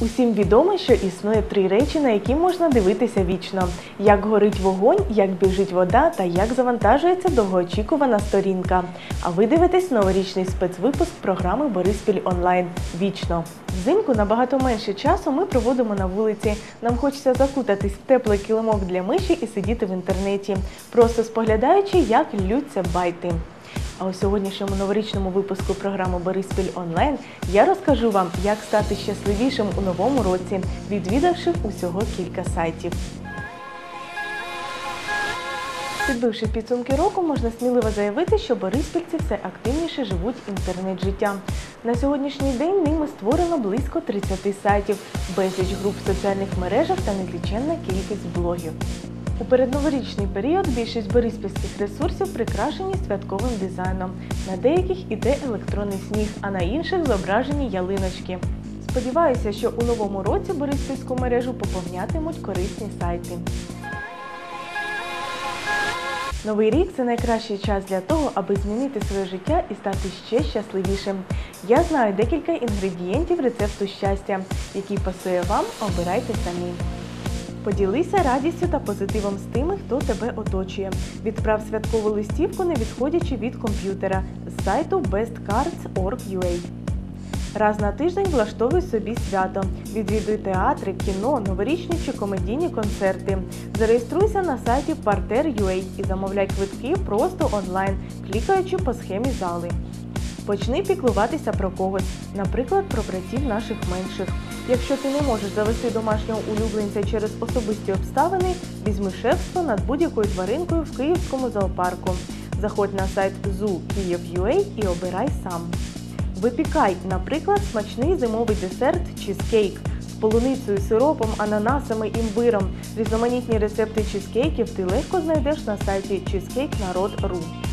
Усім відомо, що існує три речі, на які можна дивитися вічно: як горить вогонь, як біжить вода та як завантажується довгоочікувана сторінка. А ви дивитесь новорічний спецвипуск програми Бориспіль онлайн вічно. Взимку набагато менше часу ми проводимо на вулиці. Нам хочеться закутатись в теплий килимок для миші і сидіти в інтернеті, просто споглядаючи, як ллються байти. А у сьогоднішньому новорічному випуску програми Бориспіль онлайн я розкажу вам, як стати щасливішим у новому році, відвідавши усього кілька сайтів. Підбивши підсумки року, можна сміливо заявити, що бориспільці все активніше живуть інтернет-життям. На сьогоднішній день ними створено близько 30 сайтів, безліч груп в соціальних мережах та незліченна кількість блогів. У передноворічний період більшість бориспільських ресурсів прикрашені святковим дизайном. На деяких іде електронний сніг, а на інших зображені ялиночки. Сподіваюся, що у новому році бориспільську мережу поповнятимуть корисні сайти. Новий рік це найкращий час для того, аби змінити своє життя і стати ще щасливішим. Я знаю декілька інгредієнтів рецепту щастя, який пасує вам, обирайте самі. Поділися радістю та позитивом з тими, хто тебе оточує. Відправ святкову листівку, не відходячи від комп'ютера з сайту bestcards.org.ua. Раз на тиждень влаштовуй собі свято. Відвідуй театри, кіно, новорічні чи комедійні концерти. Зареєструйся на сайті Parter.ua і замовляй квитки просто онлайн, клікаючи по схемі зали. Почни піклуватися про когось, наприклад, про братів наших менших. Якщо ти не можеш завести домашнього улюбленця через особисті обставини, візьми шефство над будь-якою тваринкою в київському зоопарку. Заходь на сайт zoo.kyiv.ua і обирай сам. Випікай, наприклад, смачний зимовий десерт чізкейк з полуницею, сиропом, ананасами, імбиром. Різноманітні рецепти чізкейків ти легко знайдеш на сайті cheesecakenarod.ru.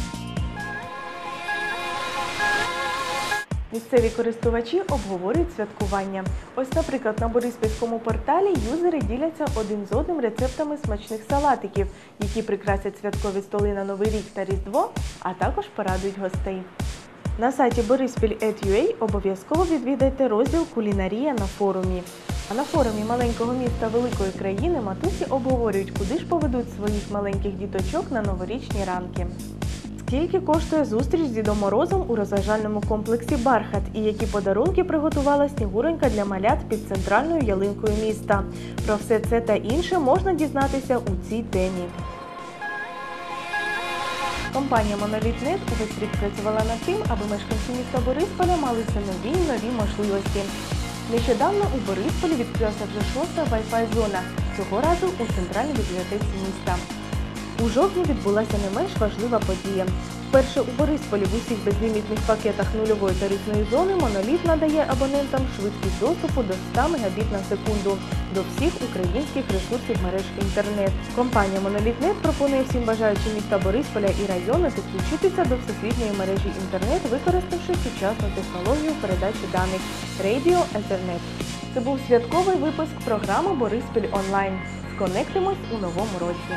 Місцеві користувачі обговорюють святкування. Ось, наприклад, на Бориспільському порталі юзери діляться один з одним рецептами смачних салатиків, які прикрасять святкові столи на Новий рік та Різдво, а також порадують гостей. На сайті Бориспіль.ua обов'язково відвідайте розділ Кулінарія на форумі. А на форумі маленького міста великої країни матусі обговорюють, куди ж поведуть своїх маленьких діточок на новорічні ранки. Скільки коштує зустріч з Дідом Морозом у розважальному комплексі Бархат і які подарунки приготувала Снігуронька для малят під центральною ялинкою міста? Про все це та інше можна дізнатися у цій темі. Компанія Monolith.net увесь рік працювала над тим, аби мешканці міста Борисполя мали все нові й нові можливості. Нещодавно у Борисполі відкрилася вже шоста Wi-Fi зона, цього разу у центральній бібліотеці міста. У жовтні відбулася не менш важлива подія. Вперше у Борисполі в усіх безлімітних пакетах нульової тарифної зони моноліт надає абонентам швидкість доступу до 100 Мбіт на секунду до всіх українських ресурсів мереж інтернет. Компанія Monolith.net пропонує всім бажаючим міста Борисполя і району підключитися до всесвітньої мережі інтернет, використавши сучасну технологію передачі даних Radio Ethernet. Це був святковий випуск програми Бориспіль онлайн. Сконектимось у новому році.